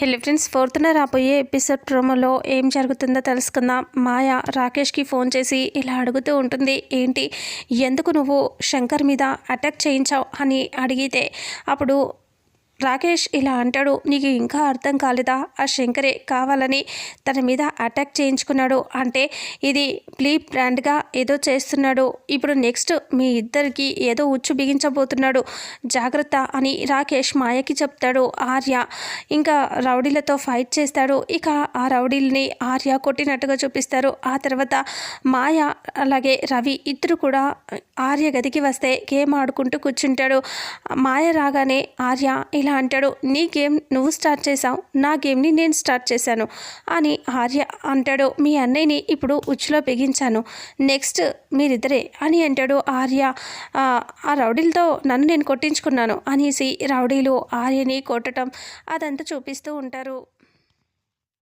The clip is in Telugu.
హెల్ ఫ్రెండ్స్ ఫోర్త్న రాబోయే ఎపిసోడ్ ప్రోమోలో ఏం జరుగుతుందో తెలుసుకుందాం. మాయ రాకేష్కి ఫోన్ చేసి ఇలా అడుగుతూ ఉంటుంది ఏంటి ఎందుకు నువ్వు శంకర్ మీద అటాక్ చేయించావు? అని అడిగితే అప్పుడు రాకేష్ ఇలా అంటాడు నీకు ఇంకా అర్థం కాలేదా? ఆ శంకరే కావాలని తన మీద అటాక్ చేయించుకున్నాడు. అంటే ఇది ప్లీ బ్రాండ్గా ఏదో చేస్తున్నాడు. ఇప్పుడు నెక్స్ట్ మీ ఇద్దరికి ఏదో ఉచ్చు బిగించబోతున్నాడు. జాగ్రత్త అని రాకేష్ మాయకి చెప్తాడు. ఆర్య ఇంకా రౌడీలతో ఫైట్ చేస్తాడు. ఇక ఆ రౌడీల్ని ఆర్య కొట్టినట్టుగా చూపిస్తారు. ఆ తర్వాత మాయ అలాగే రవి ఇద్దరు కూడా ఆర్య గదికి వస్తే గేమ్ ఆడుకుంటూ కూర్చుంటాడు. మాయ రాగానే ఆర్య ఇలా అంటాడు నీ గేమ్ నువ్వు స్టార్ట్ చేసావు నా గేమ్ని నేను స్టార్ట్ చేశాను? అని ఆర్య అంటాడు మీ అన్నయ్యని ఇప్పుడు ఉచ్చులో బిగించాను. నెక్స్ట్ మీరిద్దరే అని అంటాడు ఆర్య. ఆ రౌడీలతో నన్ను నేను కొట్టించుకున్నాను అనేసి రౌడీలు ఆర్యని కొట్టడం అదంతా చూపిస్తూ ఉంటారు.